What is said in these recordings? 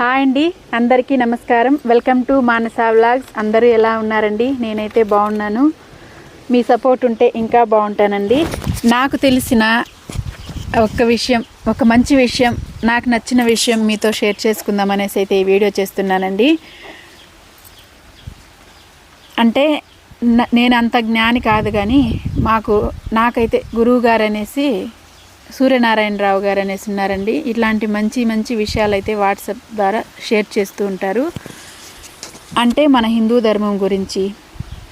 Hi అండి అందరికీ నమస్కారం. Welcome to Manasa vlogs. అందరూ ఎలా ఉన్నారండి? నేనైతే బాగున్నాను. మీ సపోర్ట్ ఉంటే ఇంకా బాగుంటానండి. నాకు తెలిసిన ఒక విషయం ఒక మంచి విషయం నాకు నచ్చిన విషయం మీతో షేర్ చేసుకుందాం అనేసి అయితే ఈ వీడియో చేస్తున్నానండి. అంటే నేను అంత జ్ఞాని కాదు కానీ మాకు నాకైతే గురువు గారు అనేసి సూర్యనారాయణరావు గారు అనేసి ఉన్నారండి. ఇట్లాంటి మంచి మంచి విషయాలు అయితే వాట్సాప్ ద్వారా షేర్ చేస్తూ ఉంటారు. అంటే మన హిందూ ధర్మం గురించి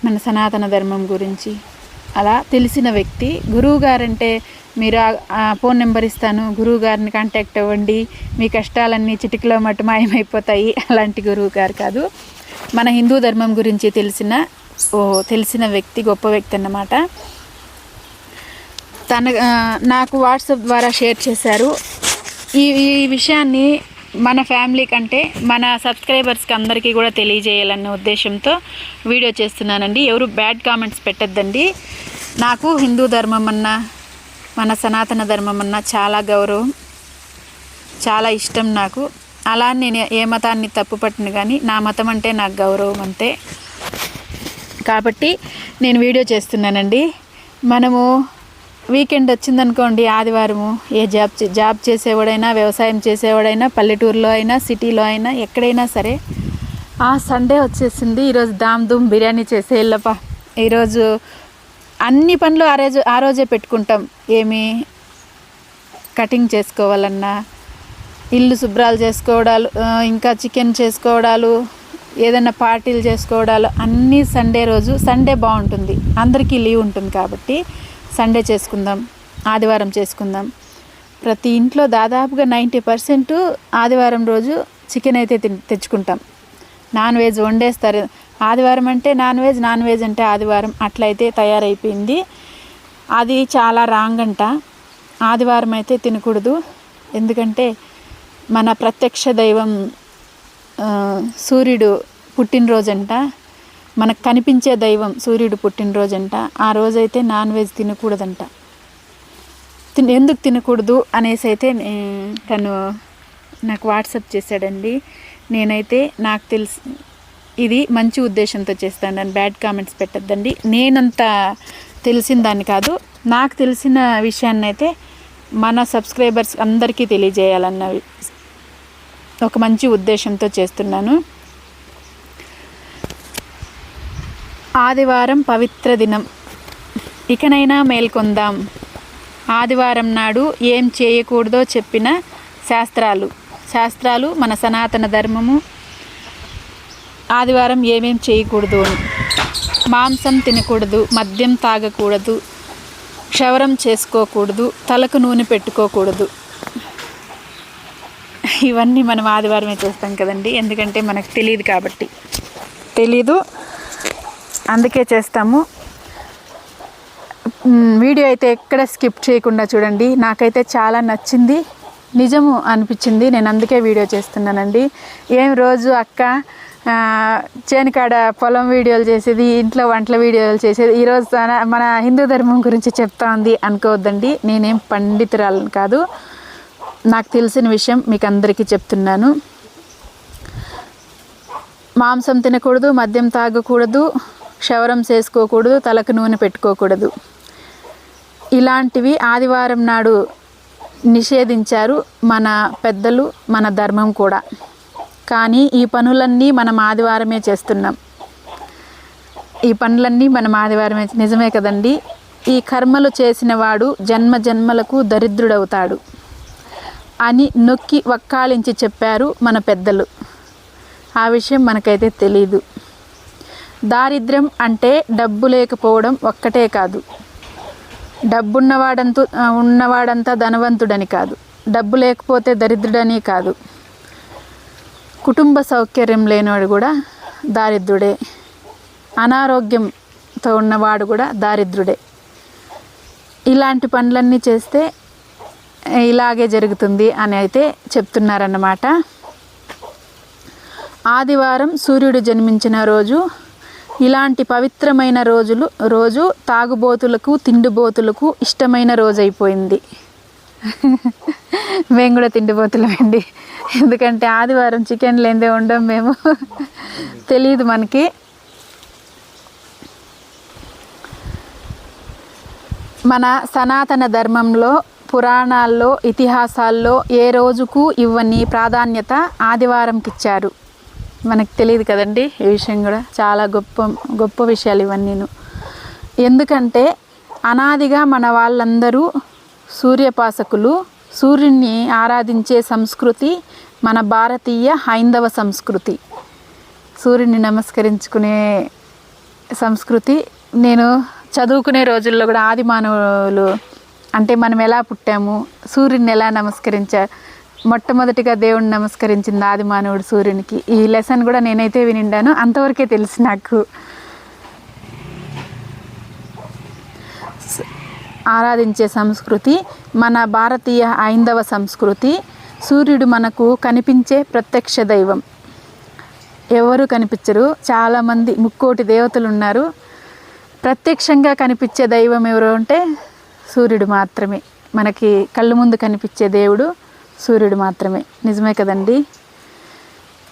మన సనాతన ధర్మం గురించి అలా తెలిసిన వ్యక్తి గురువు గారంటే మీరు ఆ- ఫోన్ నెంబర్ ఇస్తాను గురువు గారిని కాంటాక్ట్ అవ్వండి మీ కష్టాలన్నీ చిటికలో మట్టు మాయమైపోతాయి అలాంటి గురువు గారు కాదు. మన హిందూ ధర్మం గురించి తెలిసిన ఓ తెలిసిన వ్యక్తి గొప్ప వ్యక్తి అన్నమాట. తన నాకు వాట్సాప్ ద్వారా షేర్ చేశారు. ఈ ఈ విషయాన్ని మన ఫ్యామిలీ కంటే మన సబ్స్క్రైబర్స్కి అందరికీ కూడా తెలియజేయాలన్న ఉద్దేశంతో వీడియో చేస్తున్నానండి. ఎవరు బ్యాడ్ కామెంట్స్ పెట్టద్దండి. నాకు హిందూ ధర్మం అన్నా మన సనాతన ధర్మం అన్నా చాలా గౌరవం చాలా ఇష్టం నాకు. అలా నేను ఏ మతాన్ని తప్పుపట్టిన కానీ నా మతం అంటే నాకు గౌరవం అంతే. కాబట్టి నేను వీడియో చేస్తున్నానండి. మనము వీకెండ్ వచ్చిందనుకోండి ఆదివారము ఏ జాబ్ జాబ్ చేసేవాడైనా వ్యవసాయం చేసేవాడైనా పల్లెటూరులో అయినా సిటీలో అయినా ఎక్కడైనా సరే ఆ సండే వచ్చేసింది. ఈరోజు దామ్ దుమ్ బిర్యానీ చేసే వెళ్ళపా ఈరోజు అన్ని పనులు ఆ రోజు ఆ రోజే పెట్టుకుంటాం. ఏమి కటింగ్ చేసుకోవాలన్నా ఇల్లు శుభ్రాలు చేసుకోవడాలు ఇంకా చికెన్ చేసుకోవడాలు ఏదైనా పార్టీలు చేసుకోవడాలు అన్నీ సండే రోజు సండే బాగుంటుంది. అందరికీ లీవ్ ఉంటుంది కాబట్టి సండే చేసుకుందాం ఆదివారం చేసుకుందాం. ప్రతి ఇంట్లో దాదాపుగా నైంటీ పర్సెంట్ ఆదివారం రోజు చికెన్ అయితే తెచ్చుకుంటాం. నాన్ వెజ్ వండేస్తారు ఆదివారం అంటే నాన్ వెజ్ నాన్ వెజ్ అంటే ఆదివారం అట్లయితే తయారైపోయింది. అది చాలా రాంగ్ అంట. ఆదివారం అయితే తినకూడదు. ఎందుకంటే మన ప్రత్యక్ష దైవం సూర్యుడు పుట్టినరోజంట. మనకు కనిపించే దైవం సూర్యుడు పుట్టినరోజంట. ఆ రోజైతే నాన్ వెజ్ తినకూడదంట. తిని ఎందుకు తినకూడదు అనేసి అయితే తను నాకు వాట్సాప్ చేశాడండి. నేనైతే నాకు తెలిసి ఇది మంచి ఉద్దేశంతో చేస్తాను. నన్ను బ్యాడ్ కామెంట్స్ పెట్టద్దండి. నేనంత తెలిసిన దాన్ని కాదు. నాకు తెలిసిన విషయాన్ని అయితే మన సబ్స్క్రైబర్స్ అందరికీ తెలియజేయాలన్న ఒక మంచి ఉద్దేశంతో చేస్తున్నాను. ఆదివారం పవిత్ర దినం. ఇకనైనా మేల్కొందాం. ఆదివారం నాడు ఏం చేయకూడదో చెప్పిన శాస్త్రాలు. శాస్త్రాలు మన సనాతన ధర్మము. ఆదివారం ఏమేం చేయకూడదు? అని మాంసం తినకూడదు మద్యం తాగకూడదు క్షవరం చేసుకోకూడదు తలకు నూనె పెట్టుకోకూడదు. ఇవన్నీ మనం ఆదివారమే చేస్తాం కదండి. ఎందుకంటే మనకు తెలియదు కాబట్టి. తెలీదు. అందుకే చేస్తాము. వీడియో అయితే ఎక్కడ స్కిప్ చేయకుండా చూడండి. నాకైతే చాలా నచ్చింది. నిజము అనిపించింది. నేను అందుకే వీడియో చేస్తున్నానండి. ఏం రోజు అక్క చేనికాడ పొలం వీడియోలు చేసేది ఇంట్లో వంటల వీడియోలు చేసేది ఈరోజు మన హిందూ ధర్మం గురించి చెప్తా ఉంది అనుకోవద్దండి. నేనేం పండితురాలను కాదు. నాకు తెలిసిన విషయం మీకు అందరికీ చెప్తున్నాను. మాంసం తినకూడదు మద్యం తాగకూడదు. క్షవరం చేసుకోకూడదు తలకు నూనె పెట్టుకోకూడదు. ఇలాంటివి ఆదివారం నాడు నిషేధించారు మన పెద్దలు మన ధర్మం కూడా. కానీ ఈ పనులన్నీ మనం ఆదివారమే చేస్తున్నాం. ఈ పనులన్నీ మనం ఆదివారమే నిజమే కదండి? ఈ కర్మలు చేసిన వాడు జన్మ జన్మలకు దరిద్రుడవుతాడు అని నొక్కి వక్కాలించి చెప్పారు మన పెద్దలు. ఆ విషయం మనకైతే తెలీదు. దారిద్ర్యం అంటే డబ్బు లేకపోవడం ఒక్కటే కాదు. డబ్బున్నవాడంతు ఉన్నవాడంతా ధనవంతుడని కాదు. డబ్బు లేకపోతే దరిద్రుడని కాదు. కుటుంబ సౌకర్యం లేనివాడు కూడా దారిద్రుడే. అనారోగ్యంతో ఉన్నవాడు కూడా దారిద్రుడే. ఇలాంటి పనులన్నీ చేస్తే ఇలాగే జరుగుతుంది అని అయితే చెప్తున్నారన్నమాట. ఆదివారం సూర్యుడు జన్మించిన రోజు ఇలాంటి పవిత్రమైన రోజులు రోజు తాగుబోతులకు తిండిబోతులకు ఇష్టమైన రోజు అయిపోయింది మేము కూడా తిండిబోతులమండి. ఎందుకంటే ఆదివారం చికెన్ లేదే ఉండం మేము. తెలియదు మనకి. మన సనాతన ధర్మంలో పురాణాల్లో ఇతిహాసాల్లో ఏ రోజుకు ఇవ్వని ప్రాధాన్యత ఆదివారంకిచ్చారు. మనకు తెలియదు కదండి ఈ విషయం కూడా. చాలా గొప్ప గొప్ప విషయాలు ఇవన్నీ. ఎందుకంటే అనాదిగా మన వాళ్ళందరూ సూర్యపాసకులు సూర్యుని ఆరాధించే సంస్కృతి మన భారతీయ హైందవ సంస్కృతి. సూర్యుని నమస్కరించుకునే సంస్కృతి నేను చదువుకునే రోజుల్లో కూడా ఆది మానవులు అంటే మనం ఎలా పుట్టాము సూర్యుని ఎలా నమస్కరించా మొట్టమొదటిగా దేవుడిని నమస్కరించింది ఆది మానవుడు సూర్యునికి. ఈ లెసన్ కూడా నేనైతే వినిండాను. అంతవరకే తెలుసు నాకు. ఆరాధించే సంస్కృతి మన భారతీయ హైందవ సంస్కృతి సూర్యుడు మనకు కనిపించే ప్రత్యక్ష దైవం. ఎవరు కనిపించరు? చాలామంది ముక్కోటి దేవతలు ఉన్నారు ప్రత్యక్షంగా కనిపించే దైవం ఎవరు అంటే సూర్యుడు మాత్రమే. మనకి కళ్ళు ముందు కనిపించే దేవుడు సూర్యుడు మాత్రమే. నిజమే కదండి?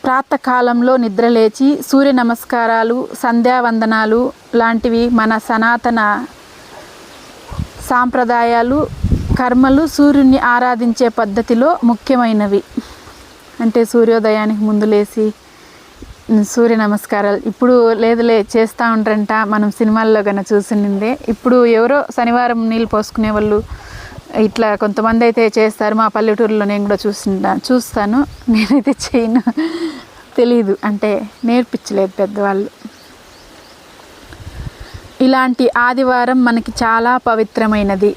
ప్రాతకాలంలో నిద్రలేచి సూర్య నమస్కారాలు సంధ్యావందనాలు లాంటివి మన సనాతన సాంప్రదాయాలు కర్మలు సూర్యుని ఆరాధించే పద్ధతిలో ముఖ్యమైనవి. అంటే సూర్యోదయానికి ముందు లేచి సూర్య నమస్కారాలు. ఇప్పుడు లేదులే చేస్తూ ఉంటారంట మనం సినిమాల్లో కన్నా చూసిందే ఇప్పుడు ఎవరో శనివారం నీళ్ళు పోసుకునే వాళ్ళు ఇట్లా కొంతమంది అయితే చేస్తారు. మా పల్లెటూరులో నేను కూడా చూసింటా చూస్తాను. నేనైతే చేయను. తెలీదు. అంటే నేర్పించలేదు పెద్దవాళ్ళు. ఇలాంటి ఆదివారం మనకి చాలా పవిత్రమైనది.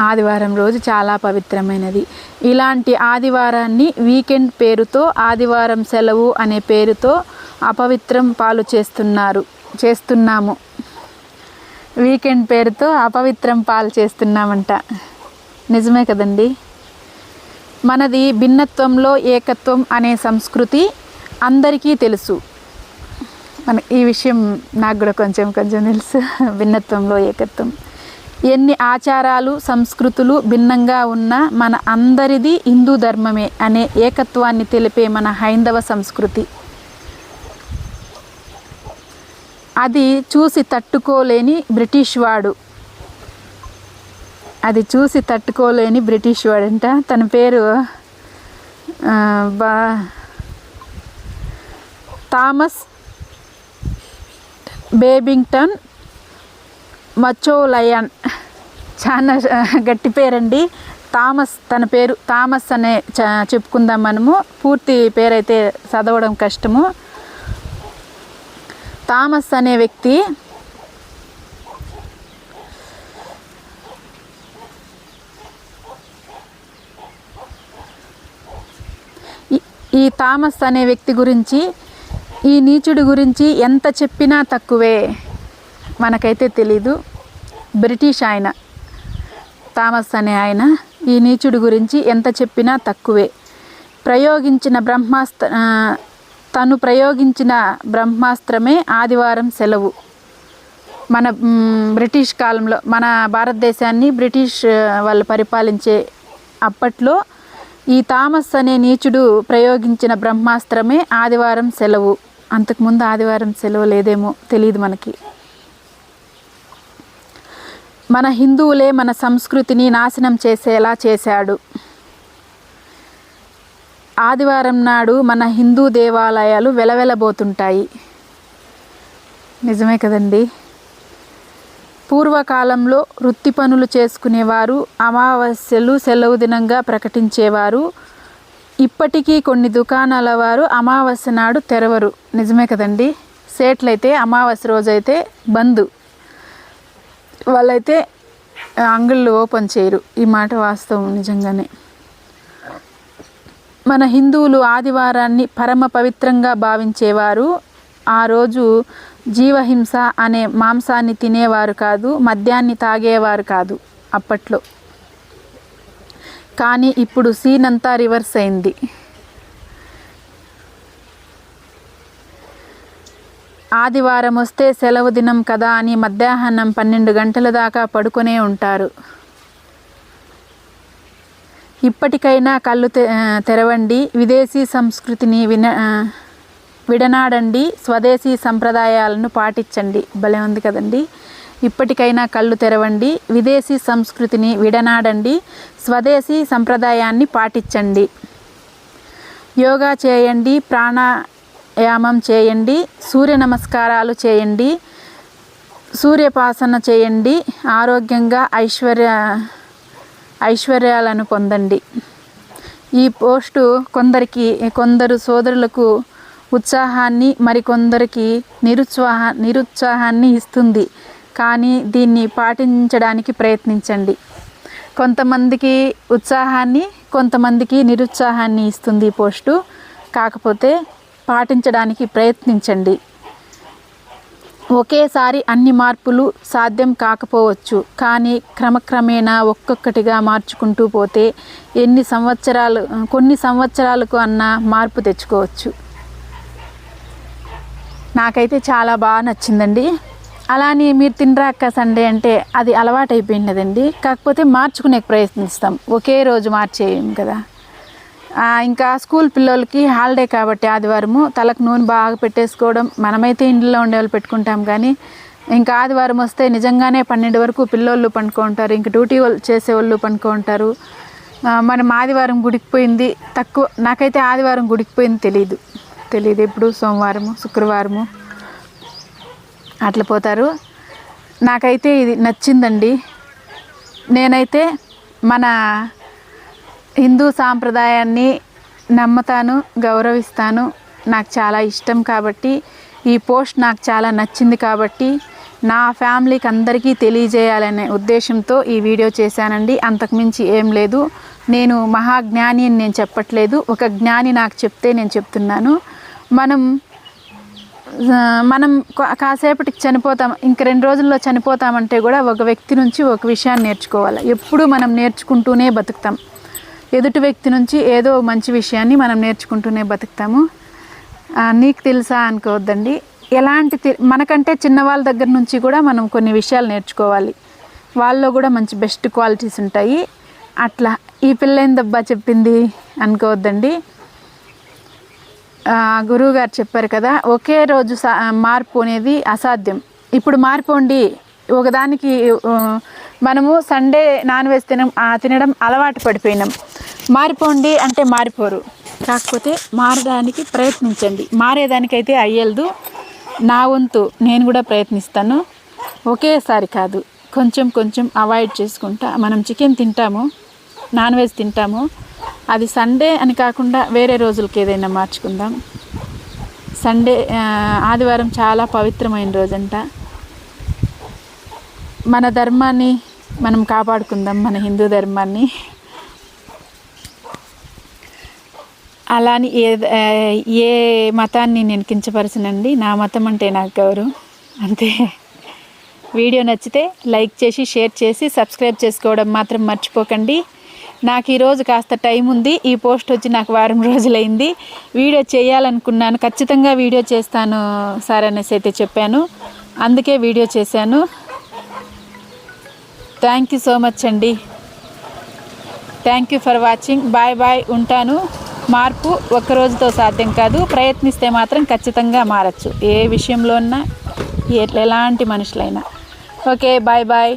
ఆదివారం రోజు చాలా పవిత్రమైనది. ఇలాంటి ఆదివారాన్ని వీకెండ్ పేరుతో ఆదివారం సెలవు అనే పేరుతో అపవిత్రం పాలు చేస్తున్నారు చేస్తున్నాము. వీకెండ్ పేరుతో అపవిత్రం పాలు చేస్తున్నామంట. నిజమే కదండి? మనది భిన్నత్వంలో ఏకత్వం అనే సంస్కృతి అందరికీ తెలుసు. మన ఈ విషయం నాకు కూడా కొంచెం కొంచెం తెలుసు. భిన్నత్వంలో ఏకత్వం. ఎన్ని ఆచారాలు సంస్కృతులు భిన్నంగా ఉన్న మన అందరిది హిందూ ధర్మమే అనే ఏకత్వాన్ని తెలిపే మన హైందవ సంస్కృతి. అది చూసి తట్టుకోలేని బ్రిటిష్ వాడు. అది చూసి తట్టుకోలేని బ్రిటిష్ వాడంట. తన పేరు బా థామస్ బేబింగ్టన్ మచోలయన్. చాలా గట్టి పేరండి. థామస్ తన పేరు థామస్ అనే చ- చెప్పుకుందాం మనము. పూర్తి పేరైతే చదవడం కష్టము. థామస్ అనే వ్యక్తి ఈ- థామస్ అనే వ్యక్తి గురించి ఈ నీచుడి గురించి ఎంత చెప్పినా తక్కువే మనకైతే తెలీదు. బ్రిటిష్ ఆయన థామస్ అనే ఆయన ఈ నీచుడి గురించి ఎంత చెప్పినా తక్కువే. ప్రయోగించిన బ్రహ్మాస్త్ర తను ప్రయోగించిన బ్రహ్మాస్త్రమే ఆదివారం సెలవు. మన బ్రిటిష్ కాలంలో మన భారతదేశాన్ని బ్రిటిష్ వాళ్ళు పరిపాలించే అప్పట్లో ఈ థామస్ అనే నీచుడు ప్రయోగించిన బ్రహ్మాస్త్రమే ఆదివారం సెలవు. అంతకుముందు ఆదివారం సెలవు లేదేమో తెలియదు మనకి. మన హిందువులే మన సంస్కృతిని నాశనం చేసేలా చేశాడు. ఆదివారం నాడు మన హిందూ దేవాలయాలు వెలవెలబోతుంటాయి. నిజమే కదండి. పూర్వకాలంలో వృత్తి పనులు చేసుకునేవారు అమావాస్యలు సెలవు దినంగా ప్రకటించేవారు ఇప్పటికీ కొన్ని దుకాణాల వారు అమావాస్య నాడు తెరవరు. నిజమే కదండి. సేట్లయితే అమావాస్య రోజైతే బంద్. వాళ్ళైతే అంగళ్ళు ఓపెన్ చేయరు. ఈ మాట వాస్తవం నిజంగానే. మన హిందువులు ఆదివారాన్ని పరమ పవిత్రంగా భావించేవారు. ఆ రోజు జీవహింస అనే మాంసాన్ని తినేవారు కాదు మద్యాన్ని తాగేవారు కాదు అప్పట్లో. కానీ ఇప్పుడు సీన్ అంతా రివర్స్ అయింది. ఆదివారం వస్తే సెలవు దినం కదా అని మధ్యాహ్నం పన్నెండు గంటల దాకా పడుకునే ఉంటారు. ఇప్పటికైనా కళ్ళు తె తెరవండి. విదేశీ సంస్కృతిని విన విడనాడండి. స్వదేశీ సంప్రదాయాలను పాటించండి. భలే ఉంది కదండి. ఇప్పటికైనా కళ్ళు తెరవండి. విదేశీ సంస్కృతిని విడనాడండి. స్వదేశీ సంప్రదాయాన్ని పాటించండి. యోగా చేయండి. ప్రాణాయామం చేయండి. సూర్య నమస్కారాలు చేయండి. సూర్యపాసన చేయండి. ఆరోగ్యంగా ఐశ్వర్య ఐశ్వర్యాలను పొందండి. ఈ పోస్టు కొందరికి కొందరు సోదరులకు ఉత్సాహాన్ని మరికొందరికి నిరుత్సాహ నిరుత్సాహాన్ని ఇస్తుంది. కానీ దీన్ని పాటించడానికి ప్రయత్నించండి. కొంతమందికి ఉత్సాహాన్ని కొంతమందికి నిరుత్సాహాన్ని ఇస్తుంది ఈ పోస్టు. కాకపోతే పాటించడానికి ప్రయత్నించండి. ఒకేసారి అన్ని మార్పులు సాధ్యం కాకపోవచ్చు. కానీ క్రమక్రమేణా ఒక్కొక్కటిగా మార్చుకుంటూ పోతే ఎన్ని సంవత్సరాలు కొన్ని సంవత్సరాలకు అన్న మార్పు తెచ్చుకోవచ్చు. నాకైతే చాలా బాగా నచ్చిందండి. అలానే మీరు తినరాక సండే అంటే అది అలవాటు అయిపోయినదండి కాకపోతే మార్చుకునే ప్రయత్నిస్తాం. ఒకే రోజు మార్చేయం కదా. ఇంకా స్కూల్ పిల్లలకి హాలిడే కాబట్టి ఆదివారము తలకు నూనె బాగా పెట్టేసుకోవడం మనమైతే ఇంట్లో ఉండేవాళ్ళు పెట్టుకుంటాం కానీ ఇంకా ఆదివారం వస్తే నిజంగానే పన్నెండు వరకు పిల్లోళ్ళు పండుకుంటారు ఇంక డ్యూటీ వాళ్ళు చేసేవాళ్ళు పండుకుంటారు. మనం ఆదివారం గుడికి పోయింది తక్కువ నాకైతే ఆదివారం గుడికి పోయింది తెలియదు తెలియదు ఎప్పుడు సోమవారము శుక్రవారము. అట్లా పోతారు. నాకైతే ఇది నచ్చిందండి. నేనైతే మన హిందూ సాంప్రదాయాన్ని నమ్ముతాను గౌరవిస్తాను. నాకు చాలా ఇష్టం కాబట్టి ఈ పోస్ట్ నాకు చాలా నచ్చింది కాబట్టి నా ఫ్యామిలీకి అందరికీ తెలియజేయాలనే ఉద్దేశంతో ఈ వీడియో చేశానండి. అంతకుమించి ఏం లేదు. నేను మహాజ్ఞాని అని నేను చెప్పట్లేదు. ఒక జ్ఞాని నాకు చెప్తే నేను చెప్తున్నాను. మనం మనం కాసేపటికి చనిపోతాం. ఇంక రెండు రోజుల్లో చనిపోతామంటే కూడా ఒక వ్యక్తి నుంచి ఒక విషయాన్ని నేర్చుకోవాలి. ఎప్పుడు మనం నేర్చుకుంటూనే బతుకుతాం. ఎదుటి వ్యక్తి నుంచి ఏదో మంచి విషయాన్ని మనం నేర్చుకుంటూనే బతుకుతాము. నీకు తెలుసా అనుకోవద్దండి. ఎలాంటి మనకంటే చిన్నవాళ్ళ దగ్గర నుంచి కూడా మనం కొన్ని విషయాలు నేర్చుకోవాలి. వాళ్ళలో కూడా మంచి బెస్ట్ క్వాలిటీస్ ఉంటాయి. అట్లా ఈ పిల్ల ఏందబ్బా చెప్పింది అనుకోవద్దండి. గురువుగారు గురువు గారు చెప్పారు కదా ఒకే రోజు సా- మార్పు అనేది అసాధ్యం. ఇప్పుడు మార్పోండి ఒకదానికి మనము సండే నాన్ వెజ్ తినం ఆ, తినడం అలవాటు పడిపోయినాం. మారిపోండి అంటే మారిపోరు. కాకపోతే మారడానికి ప్రయత్నించండి. మారేదానికైతే అయ్యలదు. నా వంతు నేను కూడా ప్రయత్నిస్తాను. ఒకేసారి కాదు. కొంచెం కొంచెం అవాయిడ్ చేసుకుంటా. మనం చికెన్ తింటాము నాన్ వెజ్ తింటాము. అది సండే అని కాకుండా వేరే రోజులకి ఏదైనా మార్చుకుందాం. సండే ఆదివారం చాలా పవిత్రమైన రోజంట. మన ధర్మాన్ని మనం కాపాడుకుందాం మన హిందూ ధర్మాన్ని. అలాని ఏ ఏ మతాన్ని నేను కించపరచనండి నా మతం అంటే నాకు గౌరవం. అంతే. వీడియో నచ్చితే లైక్ చేసి షేర్ చేసి సబ్స్క్రైబ్ చేసుకోవడం మాత్రం మర్చిపోకండి. నాకు ఈరోజు కాస్త టైం ఉంది. ఈ పోస్ట్ వచ్చి నాకు వారం రోజులైంది. వీడియో చేయాలనుకున్నాను. ఖచ్చితంగా వీడియో చేస్తాను సార్ అనేసి అయితే చెప్పాను. అందుకే వీడియో చేశాను. థ్యాంక్ యూ సో మచ్ అండి. Thank you for watching bye bye ఉంటాను. మార్పు ఒక్క రోజుతో సాధ్యం కాదు ప్రయత్నిస్తే మాత్రం ఖచ్చితంగా మారచ్చు. ఏ విషయంలో ఉన్నా ఎలాంటి మనుషులైనా. Okay bye bye